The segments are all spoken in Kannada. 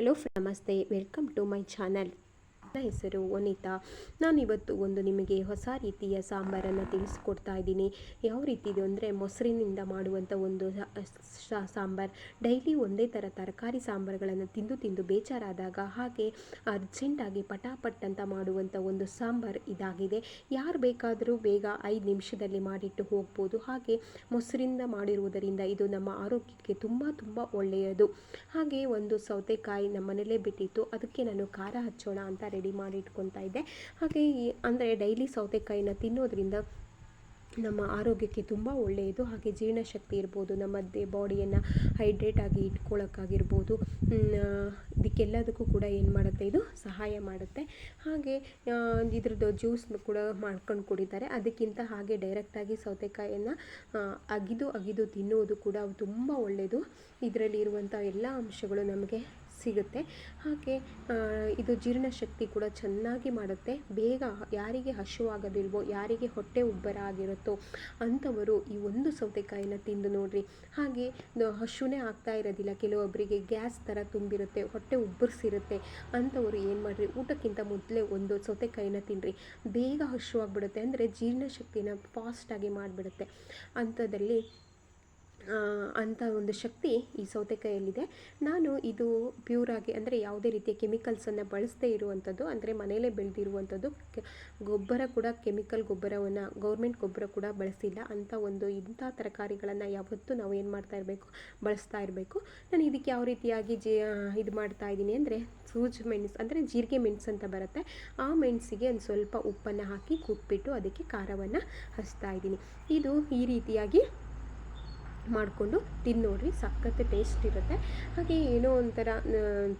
హలో నమస్తే వెల్కమ్ టు మై ఛానల్. ನನ್ನ ಹೆಸರು ವನಿತಾ. ನಾನಿವತ್ತು ಒಂದು ನಿಮಗೆ ಹೊಸ ರೀತಿಯ ಸಾಂಬಾರನ್ನು ತಿಳಿಸ್ಕೊಡ್ತಾ ಇದ್ದೀನಿ. ಯಾವ ರೀತಿದು ಅಂದರೆ ಮೊಸರಿನಿಂದ ಮಾಡುವಂಥ ಒಂದು ಸಾಂಬಾರು. ಡೈಲಿ ಒಂದೇ ಥರ ತರಕಾರಿ ಸಾಂಬಾರುಗಳನ್ನು ತಿಂದು ತಿಂದು ಬೇಜಾರಾದಾಗ ಹಾಗೆ ಅರ್ಜೆಂಟಾಗಿ ಪಟಾಪಟ್ ಅಂತ ಮಾಡುವಂಥ ಒಂದು ಸಾಂಬಾರು ಇದಾಗಿದೆ. ಯಾರು ಬೇಕಾದರೂ ಬೇಗ ಐದು ನಿಮಿಷದಲ್ಲಿ ಮಾಡಿಟ್ಟು ಹೋಗ್ಬೋದು. ಹಾಗೆ ಮೊಸರಿಂದ ಮಾಡಿರುವುದರಿಂದ ಇದು ನಮ್ಮ ಆರೋಗ್ಯಕ್ಕೆ ತುಂಬ ತುಂಬ ಒಳ್ಳೆಯದು. ಹಾಗೆ ಒಂದು ಸೌತೆಕಾಯಿ ನಮ್ಮನೇಲೇ ಬಿಟ್ಟಿತ್ತು. ಅದಕ್ಕೆ ನಾನು ಖಾರ ಹಚ್ಚೋಣ ಅಂತ ರೆಡಿ ಮಾಡಿ ಇಟ್ಕೊತಾ ಇದ್ದೆ ಹಾಗೆ ಈ, ಅಂದರೆ ಡೈಲಿ ಸೌತೆಕಾಯಿನ ತಿನ್ನೋದ್ರಿಂದ ನಮ್ಮ ಆರೋಗ್ಯಕ್ಕೆ ತುಂಬ ಒಳ್ಳೆಯದು. ಹಾಗೆ ಜೀರ್ಣಶಕ್ತಿ ಇರ್ಬೋದು, ನಮ್ಮ ಬಾಡಿಯನ್ನು ಹೈಡ್ರೇಟ್ ಆಗಿ ಇಟ್ಕೊಳ್ಳೋಕ್ಕಾಗಿರ್ಬೋದು ಇದಕ್ಕೆಲ್ಲದಕ್ಕೂ ಕೂಡ ಏನು ಮಾಡುತ್ತೆ, ಇದು ಸಹಾಯ ಮಾಡುತ್ತೆ. ಹಾಗೆ ಇದ್ರದ್ದು ಜ್ಯೂಸ್ ಕೂಡ ಮಾಡ್ಕೊಂಡು ಕುಡಿತಾರೆ. ಅದಕ್ಕಿಂತ ಹಾಗೆ ಡೈರೆಕ್ಟಾಗಿ ಸೌತೆಕಾಯಿಯನ್ನು ಅಗಿದು ಅಗಿದು ತಿನ್ನುವುದು ಕೂಡ ತುಂಬ ಒಳ್ಳೆಯದು ಇದರಲ್ಲಿ ಇರುವಂಥ ಎಲ್ಲ ಅಂಶಗಳು ನಮಗೆ ಸಿಗುತ್ತೆ. ಹಾಗೆ ಇದು ಜೀರ್ಣಶಕ್ತಿ ಕೂಡ ಚೆನ್ನಾಗಿ ಮಾಡುತ್ತೆ. ಬೇಗ ಯಾರಿಗೆ ಹಶುವಾಗದಿಲ್ವೋ, ಯಾರಿಗೆ ಹೊಟ್ಟೆ ಉಬ್ಬರ ಆಗಿರುತ್ತೋ ಅಂಥವರು ಈ ಒಂದು ಸೌತೆಕಾಯಿನ ತಿಂದು ನೋಡಿರಿ. ಹಾಗೆ ಹಶುವೇ ಆಗ್ತಾ ಇರೋದಿಲ್ಲ. ಕೆಲವೊಬ್ಬರಿಗೆ ಗ್ಯಾಸ್ ಥರ ತುಂಬಿರುತ್ತೆ, ಹೊಟ್ಟೆ ಉಬ್ಬರಿಸಿರುತ್ತೆ ಅಂಥವರು ಏನು ಮಾಡಿರಿ? ಊಟಕ್ಕಿಂತ ಮೊದಲೇ ಒಂದು ಸೌತೆಕಾಯಿನ ತಿನ್ನಿರಿ ಬೇಗ ಹಸುವಾಗ್ಬಿಡುತ್ತೆ ಅಂದರೆ ಜೀರ್ಣಶಕ್ತಿನ ಫಾಸ್ಟಾಗಿ ಮಾಡಿಬಿಡುತ್ತೆ. ಅಂಥದ್ದಲ್ಲಿ ಅಂಥ ಒಂದು ಶಕ್ತಿ ಈ ಸೌತೆಕಾಯಲ್ಲಿದೆ. ನಾನು ಇದು ಪ್ಯೂರಾಗಿ ಅಂದರೆ ಯಾವುದೇ ರೀತಿಯ ಕೆಮಿಕಲ್ಸನ್ನು ಬಳಸದೇ ಇರುವಂಥದ್ದು ಅಂದರೆ ಮನೆಯಲ್ಲೇ ಬೆಳೆದಿರುವಂಥದ್ದು ಗೊಬ್ಬರ ಕೂಡ ಕೆಮಿಕಲ್ ಗೊಬ್ಬರವನ್ನು ಗೌರ್ಮೆಂಟ್ ಗೊಬ್ಬರ ಕೂಡ ಬಳಸಿಲ್ಲ. ಅಂಥ ಒಂದು ಇಂಥ ತರಕಾರಿಗಳನ್ನು ಯಾವತ್ತೂ ನಾವು ಏನು ಮಾಡ್ತಾ ಇರಬೇಕು, ಬಳಸ್ತಾ ಇರಬೇಕು. ನಾನು ಇದಕ್ಕೆ ಯಾವ ರೀತಿಯಾಗಿ ಜಿ ಇದು ಮಾಡ್ತಾ ಇದ್ದೀನಿ ಅಂದರೆ ಸೂಜ್ ಮೆಣಸು ಅಂದರೆ ಜೀರಿಗೆ ಮೆಣಸು ಅಂತ ಬರುತ್ತೆ. ಆ ಮೆಣಸಿಗೆ ಒಂದು ಸ್ವಲ್ಪ ಉಪ್ಪನ್ನು ಹಾಕಿ ಕುಟ್ಬಿಟ್ಟು ಅದಕ್ಕೆ ಖಾರವನ್ನು ಹಚ್ತಾ ಇದ್ದೀನಿ. ಇದು ಈ ರೀತಿಯಾಗಿ ಮಾಡಿಕೊಂಡು ತಿನ್ನೋಡ್ರಿ ಸಖತ್ತು ಟೇಸ್ಟ್ ಇರುತ್ತೆ. ಹಾಗೆ ಏನೋ ಒಂಥರ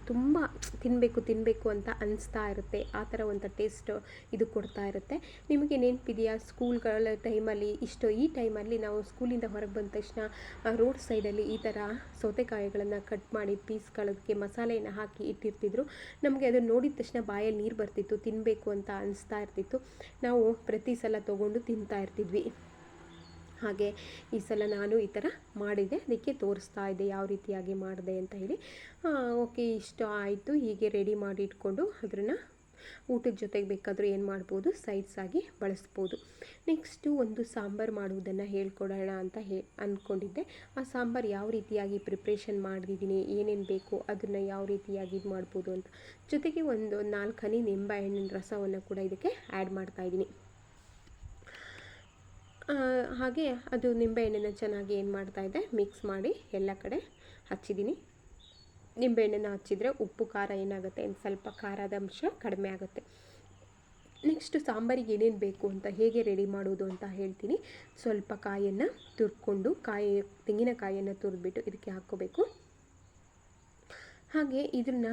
ತುಂಬ ತಿನ್ನಬೇಕು ತಿನ್ನಬೇಕು ಅಂತ ಅನಿಸ್ತಾ ಇರುತ್ತೆ. ಆ ಥರ ಒಂದು ಟೇಸ್ಟ್ ಇದು ಕೊಡ್ತಾ ಇರುತ್ತೆ. ನಿಮಗೆ ನೆನಪಿದೆಯಾ ಸ್ಕೂಲ್ಗಳ ಟೈಮಲ್ಲಿ ಇಷ್ಟು ಈ ಟೈಮಲ್ಲಿ ನಾವು ಸ್ಕೂಲಿಂದ ಹೊರಗೆ ಬಂದ ತಕ್ಷಣ ರೋಡ್ ಸೈಡಲ್ಲಿ ಈ ಥರ ಸೌತೆಕಾಯಿಗಳನ್ನು ಕಟ್ ಮಾಡಿ ಪೀಸ್ಗಳಕ್ಕೆ ಮಸಾಲೆಯನ್ನು ಹಾಕಿ ಇಟ್ಟಿರ್ತಿದ್ರು. ನಮಗೆ ಅದನ್ನು ನೋಡಿದ ತಕ್ಷಣ ಬಾಯಲ್ಲಿ ನೀರು ಬರ್ತಿತ್ತು ತಿನ್ನಬೇಕು ಅಂತ ಅನಿಸ್ತಾ ಇರ್ತಿತ್ತು. ನಾವು ಪ್ರತಿ ಸಲ ತೊಗೊಂಡು ತಿಂತಾ ಇರ್ತಿದ್ವಿ. ಹಾಗೆ ಈ ಸಲ ನಾನು ಈ ಥರ ಮಾಡಿದೆ. ಅದಕ್ಕೆ ತೋರಿಸ್ತಾ ಇದ್ದೆ ಯಾವ ರೀತಿಯಾಗಿ ಮಾಡಿದೆ ಅಂತ ಹೇಳಿ. ಓಕೆ, ಇಷ್ಟ ಆಯಿತು. ಹೀಗೆ ರೆಡಿ ಮಾಡಿ ಇಟ್ಕೊಂಡು ಅದನ್ನು ಊಟದ ಜೊತೆಗೆ ಬೇಕಾದರೂ ಏನು ಮಾಡ್ಬೋದು ಸೈಡ್ಸ್ ಆಗಿ ಬಳಸ್ಬೋದು. ನೆಕ್ಸ್ಟು ಒಂದು ಸಾಂಬಾರು ಮಾಡುವುದನ್ನು ಹೇಳ್ಕೊಡೋಣ ಅಂತ ಹೇ ಅಂದ್ಕೊಂಡಿದ್ದೆ ಆ ಸಾಂಬಾರು ಯಾವ ರೀತಿಯಾಗಿ ಪ್ರಿಪ್ರೇಷನ್ ಮಾಡಿದ್ದೀನಿ ಏನೇನು ಬೇಕು, ಅದನ್ನು ಯಾವ ರೀತಿಯಾಗಿ ಇದು ಮಾಡ್ಬೋದು ಅಂತ. ಜೊತೆಗೆ ಒಂದು ನಾಲ್ಕು ಹನಿ ನಿಂಬೆಹಣ್ಣಿನ ರಸವನ್ನು ಕೂಡ ಇದಕ್ಕೆ ಆ್ಯಡ್ ಮಾಡ್ತಾಯಿದ್ದೀನಿ ಹಾಗೆ ಅದು ನಿಂಬೆಹಣ್ಣನ್ನು ಚೆನ್ನಾಗಿ ಏನು ಮಾಡ್ತಾ ಇದೆ? ಮಿಕ್ಸ್ ಮಾಡಿ ಎಲ್ಲ ಕಡೆ ಹಚ್ಚಿದ್ದೀನಿ. ನಿಂಬೆಹಣ್ಣನ್ನು ಹಚ್ಚಿದರೆ ಉಪ್ಪು, ಖಾರ ಏನಾಗುತ್ತೆ? ಒಂದು ಸ್ವಲ್ಪ ಖಾರದ ಅಂಶ ಕಡಿಮೆ ಆಗುತ್ತೆ. ನೆಕ್ಸ್ಟ್ ಸಾಂಬಾರಿಗೆ ಏನೇನು ಬೇಕು ಅಂತ, ಹೇಗೆ ರೆಡಿ ಮಾಡೋದು ಅಂತ ಹೇಳ್ತೀನಿ. ಸ್ವಲ್ಪ ಕಾಯನ್ನು ತುರ್ಕೊಂಡು, ಕಾಯಿ ತೆಂಗಿನಕಾಯಿಯನ್ನು ತುರಿದ್ಬಿಟ್ಟು ಇದಕ್ಕೆ ಹಾಕ್ಕೋಬೇಕು. ಹಾಗೆ ಇದನ್ನು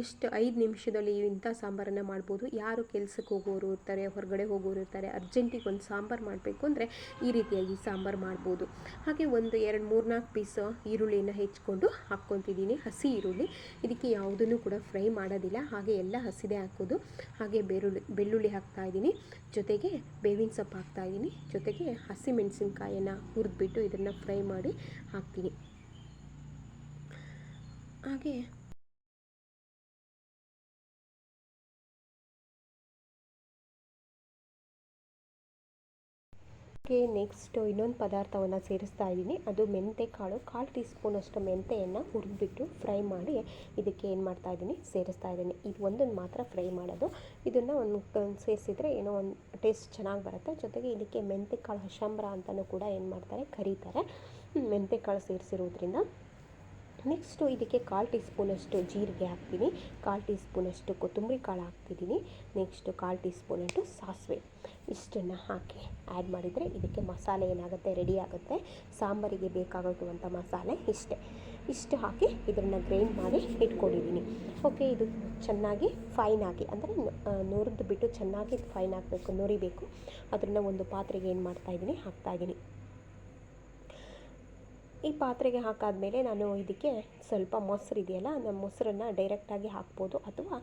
ಎಷ್ಟು ಐದು ನಿಮಿಷದಲ್ಲಿ ಇಂಥ ಸಾಂಬಾರನ್ನು ಮಾಡ್ಬೋದು, ಯಾರು ಕೆಲಸಕ್ಕೆ ಹೋಗೋರು ಇರ್ತಾರೆ, ಹೊರಗಡೆ ಹೋಗೋರು ಇರ್ತಾರೆ, ಅರ್ಜೆಂಟಿಗೆ ಒಂದು ಸಾಂಬಾರು ಮಾಡಬೇಕು ಅಂದರೆ ಈ ರೀತಿಯಾಗಿ ಸಾಂಬಾರು ಮಾಡ್ಬೋದು. ಹಾಗೆ ಒಂದು ಎರಡು ಮೂರು ನಾಲ್ಕು ಪೀಸ್ ಈರುಳ್ಳಿನ ಹೆಚ್ಕೊಂಡು ಹಾಕ್ಕೊತಿದ್ದೀನಿ. ಹಸಿ ಈರುಳ್ಳಿ, ಇದಕ್ಕೆ ಯಾವುದನ್ನು ಕೂಡ ಫ್ರೈ ಮಾಡೋದಿಲ್ಲ, ಹಾಗೆ ಎಲ್ಲ ಹಸಿದೇ ಹಾಕೋದು. ಹಾಗೆ ಬೆರುಳ್ಳಿ, ಬೆಳ್ಳುಳ್ಳಿ ಹಾಕ್ತಾಯಿದ್ದೀನಿ ಜೊತೆಗೆ ಬೇವಿನ ಸೊಪ್ಪು ಹಾಕ್ತಾಯಿದ್ದೀನಿ ಜೊತೆಗೆ ಹಸಿ ಮೆಣಸಿನ್ಕಾಯನ್ನು ಹುರಿದ್ಬಿಟ್ಟು ಇದನ್ನು ಫ್ರೈ ಮಾಡಿ ಹಾಕ್ತೀನಿ. ಹಾಗೆ. ನೆಕ್ಸ್ಟು ಇನ್ನೊಂದು ಪದಾರ್ಥವನ್ನು ಸೇರಿಸ್ತಾ ಇದ್ದೀನಿ. ಅದು ಮೆಂತೆ ಕಾಳು. ಕಾಲು ಟೀ ಸ್ಪೂನಷ್ಟು ಮೆಂತೆಯನ್ನು ಹುರಿದ್ಬಿಟ್ಟು ಫ್ರೈ ಮಾಡಿ ಇದಕ್ಕೆ ಏನು ಮಾಡ್ತಾ ಇದ್ದೀನಿ? ಸೇರಿಸ್ತಾ ಇದ್ದೀನಿ. ಇದು ಒಂದನ್ನು ಮಾತ್ರ ಫ್ರೈ ಮಾಡೋದು. ಇದನ್ನು ಒಂದು ಸೇರಿಸಿದ್ರೆ ಏನೋ ಒಂದು ಟೇಸ್ಟ್ ಚೆನ್ನಾಗಿ ಬರುತ್ತೆ. ಜೊತೆಗೆ ಇದಕ್ಕೆ ಮೆಂತೆ ಕಾಳು ಹಶಂಬ್ರ ಅಂತಲೂ ಕೂಡ ಏನು ಮಾಡ್ತಾರೆ? ಕರೀತಾರೆ. ಮೆಂತೆ ಕಾಳು ಸೇರಿಸಿರೋದ್ರಿಂದ. ನೆಕ್ಸ್ಟು ಇದಕ್ಕೆ ಕಾಲು ಟೀ ಸ್ಪೂನಷ್ಟು ಜೀರಿಗೆ ಹಾಕ್ತೀನಿ. ಕಾಲು ಟೀ ಸ್ಪೂನಷ್ಟು ಕೊತ್ತಂಬರಿ ಕಾಳು ಹಾಕ್ತಿದ್ದೀನಿ. ನೆಕ್ಸ್ಟು ಕಾಲು ಟೀ ಸ್ಪೂನಷ್ಟು ಸಾಸಿವೆ. ಇಷ್ಟನ್ನು ಹಾಕಿ ಆ್ಯಡ್ ಮಾಡಿದರೆ ಇದಕ್ಕೆ ಮಸಾಲೆ ಏನಾಗುತ್ತೆ? ರೆಡಿ ಆಗುತ್ತೆ. ಸಾಂಬಾರಿಗೆ ಬೇಕಾಗಿರುವಂಥ ಮಸಾಲೆ ಇಷ್ಟೇ. ಇಷ್ಟು ಹಾಕಿ ಇದನ್ನು ಗ್ರೈಂಡ್ ಮಾಡಿ ಇಟ್ಕೊಂಡಿದ್ದೀನಿ. ಓಕೆ ಇದು ಚೆನ್ನಾಗಿ ಫೈನ್ ಆಗಿ, ಅಂದರೆ ನುರಿದು ಬಿಟ್ಟು ಚೆನ್ನಾಗಿ ಫೈನ್ ಆಗಬೇಕು, ನುರಿಬೇಕು. ಅದನ್ನು ಒಂದು ಪಾತ್ರೆಗೆ ಏನು ಮಾಡ್ತಾಯಿದ್ದೀನಿ ಹಾಕ್ತಾಯಿದ್ದೀನಿ ಈ ಪಾತ್ರೆಗೆ ಹಾಕಾದ್ಮೇಲೆ ನಾನು ಇದಕ್ಕೆ ಸ್ವಲ್ಪ ಮೊಸರು ಇದೆಯಲ್ಲ ನಮ್ಮ ಮೊಸರನ್ನು ಡೈರೆಕ್ಟಾಗಿ ಹಾಕ್ಬೋದು ಅಥವಾ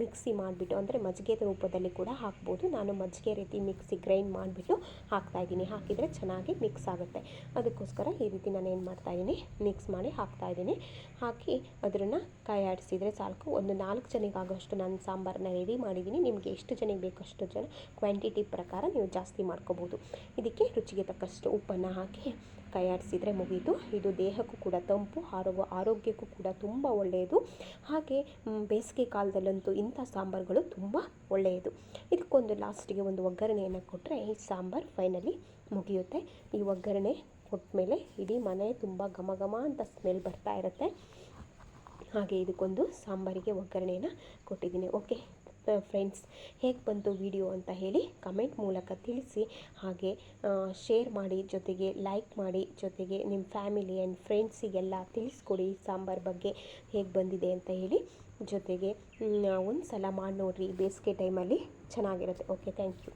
ಮಿಕ್ಸಿ ಮಾಡಿಬಿಟ್ಟು, ಅಂದರೆ ಮಜ್ಜಿಗೆ ರೂಪದಲ್ಲಿ ಕೂಡ ಹಾಕ್ಬೋದು. ನಾನು ಮಜ್ಜಿಗೆ ರೀತಿ ಮಿಕ್ಸಿ ಗ್ರೈಂಡ್ ಮಾಡಿಬಿಟ್ಟು ಹಾಕ್ತಾಯಿದ್ದೀನಿ ಹಾಕಿದರೆ ಚೆನ್ನಾಗಿ ಮಿಕ್ಸ್ ಆಗುತ್ತೆ. ಅದಕ್ಕೋಸ್ಕರ ಈ ರೀತಿ ನಾನು ಏನು ಮಾಡ್ತಾಯಿದ್ದೀನಿ ಮಿಕ್ಸ್ ಮಾಡಿ ಹಾಕ್ತಾಯಿದ್ದೀನಿ ಹಾಕಿ ಅದನ್ನು ಕೈ ಆಡಿಸಿದರೆ ಸಾಕು. ಒಂದು ನಾಲ್ಕು ಜನಕ್ಕೆ ಆಗೋಷ್ಟು ನಾನು ಸಾಂಬಾರನ್ನ ರೆಡಿ ಮಾಡಿದ್ದೀನಿ. ನಿಮಗೆ ಎಷ್ಟು ಜನಕ್ಕೆ ಬೇಕು ಅಷ್ಟು ಜನ ಕ್ವಾಂಟಿಟಿ ಪ್ರಕಾರ ನೀವು ಜಾಸ್ತಿ ಮಾಡ್ಕೋಬೋದು. ಇದಕ್ಕೆ ರುಚಿಗೆ ತಕ್ಕಷ್ಟು ಉಪ್ಪನ್ನು ಹಾಕಿ ಕೈ ಆಡಿಸಿದರೆ ಮುಗೀತು ಇದು ದೇಹಕ್ಕೂ ಕೂಡ ತಂಪು, ಆರೋಗ್ಯ, ಆರೋಗ್ಯಕ್ಕೂ ಕೂಡ ತುಂಬ ಒಳ್ಳೆಯದು. ಹಾಗೆ ಬೇಸಿಗೆ ಕಾಲದಲ್ಲಂತೂ ಇಂಥ ಸಾಂಬಾರುಗಳು ತುಂಬ ಒಳ್ಳೆಯದು. ಇದಕ್ಕೊಂದು ಲಾಸ್ಟಿಗೆ ಒಂದು ಒಗ್ಗರಣೆಯನ್ನು ಕೊಟ್ಟರೆ ಈ ಸಾಂಬಾರು ಫೈನಲಿ ಮುಗಿಯುತ್ತೆ. ಈ ಒಗ್ಗರಣೆ ಕೊಟ್ಟಮೇಲೆ ಇಡೀ ಮನೆ ತುಂಬ ಘಮ ಘಮ ಅಂತ ಸ್ಮೆಲ್ ಬರ್ತಾ ಇರುತ್ತೆ. ಹಾಗೆ ಇದಕ್ಕೊಂದು ಸಾಂಬಾರಿಗೆ ಒಗ್ಗರಣೆಯನ್ನು ಕೊಟ್ಟಿದ್ದೀನಿ. ಓಕೆ ಫ್ರೆಂಡ್ಸ್ ಹೇಗೆ ಬಂತು ವಿಡಿಯೋ ಅಂತ ಹೇಳಿ ಕಮೆಂಟ್ ಮೂಲಕ ತಿಳಿಸಿ. ಹಾಗೆ ಶೇರ್ ಮಾಡಿ, ಜೊತೆಗೆ ಲೈಕ್ ಮಾಡಿ, ಜೊತೆಗೆ ನಿಮ್ಮ ಫ್ಯಾಮಿಲಿ ಆ್ಯಂಡ್ ಫ್ರೆಂಡ್ಸಿಗೆಲ್ಲ ತಿಳಿಸ್ಕೊಡಿ ಸಾಂಬಾರ್ ಬಗ್ಗೆ ಹೇಗೆ ಬಂದಿದೆ ಅಂತ ಹೇಳಿ. ಜೊತೆಗೆ ಒಂದು ಸಲ ಮಾಡಿ ನೋಡಿರಿ, ಬೇಸಿಗೆ ಟೈಮಲ್ಲಿ ಚೆನ್ನಾಗಿರುತ್ತೆ. Okay thank you